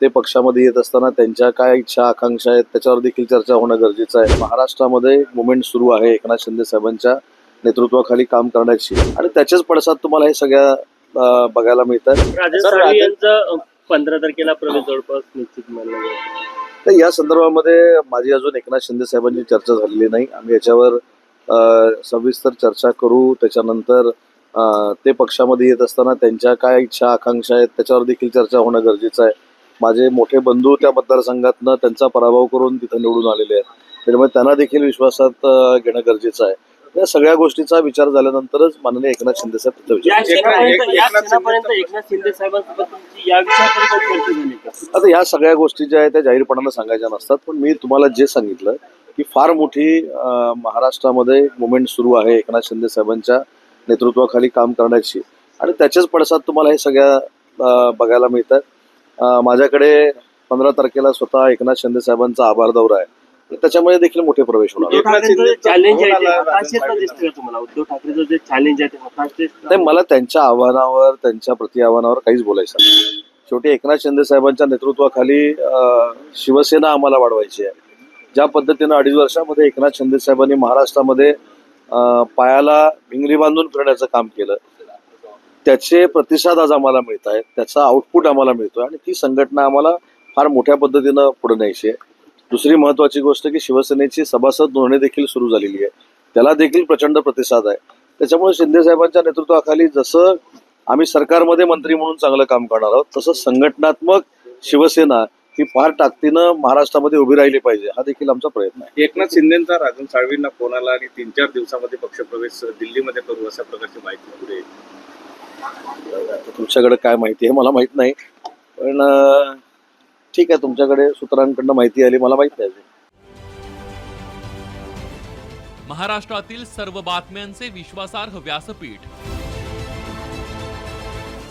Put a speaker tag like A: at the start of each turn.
A: ते पक्षामध्ये येत असताना त्यांच्या काय इच्छा आकांक्षा आहेत त्याच्यावर देखील चर्चा होणं गरजेचं आहे. महाराष्ट्रामध्ये मुवमेंट सुरू आहे एकनाथ शिंदे साहेबांच्या नेतृत्वाखाली काम करण्याची. आणि त्याचेच पडसाद तुम्हाला हे सगळ्या बघायला मिळतात.
B: पंधरा तारखेला प्रवेश जवळपास निश्चित
A: तर या संदर्भामध्ये माझी अजून एकनाथ शिंदे साहेबांची चर्चा झालेली नाही. आम्ही याच्यावर सविस्तर चर्चा करू. त्याच्यानंतर ते पक्षामध्ये येत असताना त्यांच्या काय इच्छा आकांक्षा आहेत त्याच्यावर देखील चर्चा होणं गरजेचं आहे. माझे मोठे बंधू त्या मतदारसंघातनं त्यांचा पराभव करून तिथं निवडून आलेले आहेत. त्याच्यामुळे त्यांना देखील विश्वासात घेणं गरजेचं आहे. या सगळ्या गोष्टीचा विचार झाल्यानंतरच माननीय एकनाथ शिंदे साहेब
B: या या या
A: आता ह्या सगळ्या गोष्टी ज्या आहेत त्या जाहीरपणानं सांगायच्या नसतात पण मी तुम्हाला जे सांगितलं की फार मोठी महाराष्ट्रामध्ये मुवमेंट सुरू आहे एकनाथ शिंदे साहेबांच्या. नेतृत्वाखाली काम करण्याची. आणि त्याचेच पडसाद तुम्हाला हे सगळ्या बघायला मिळतात. माझ्याकडे पंधरा तारखेला स्वतः एकनाथ शिंदे साहेबांचा आभार दौरा आहे. त्याच्यामध्ये देखील मोठे प्रवेश होणार.
B: चॅलेंज आहे ते. आहे. ते हताशेच
A: नाही मला त्यांच्या आव्हानावर त्यांच्या प्रति आव्हानावर काहीच बोलायचं नाही. शेवटी एकनाथ शिंदे साहेबांच्या नेतृत्वाखाली शिवसेना आम्हाला वाढवायची आहे. ज्या पद्धतीनं अडीच वर्षामध्ये एकनाथ शिंदे साहेबांनी महाराष्ट्रामध्ये पायाला भिंगरी बांधून फिरण्याचं काम केलं. त्याचे प्रतिसाद आज आम्हाला मिळत आहेत. त्याचा आउटपुट आम्हाला मिळतोय आणि ती संघटना आम्हाला फार मोठ्या पद्धतीनं पुढे न्यायची आहे. दुसरी महत्वाची गोष्ट की शिवसेनेची सभासद नोंदणी देखील सुरू झालेली आहे. त्याला देखील प्रचंड प्रतिसाद आहे. त्याच्यामुळे शिंदे साहेबांच्या नेतृत्वाखाली जसं आम्ही सरकारमध्ये मंत्री म्हणून चांगलं काम करणार आहोत तसं संघटनात्मक शिवसेना ही फार ताकदीनं महाराष्ट्रामध्ये उभी राहिली पाहिजे हा देखील आमचा प्रयत्न आहे
C: एकनाथ शिंदेचा राजन साळवींना फोन आला आणि तीन चार दिवसामध्ये पक्षप्रवेश दिल्लीमध्ये करू अशा प्रकारची माहिती पुढे
A: तुमच्याकडे काय माहिती आहे मला माहीत नाही पण ठीक आहे तुमच्याकडे सूत्रांकडनं माहिती आली मला माहीत नाही.
D: महाराष्ट्रातील सर्व बातम्यांचे विश्वासार्ह व्यासपीठ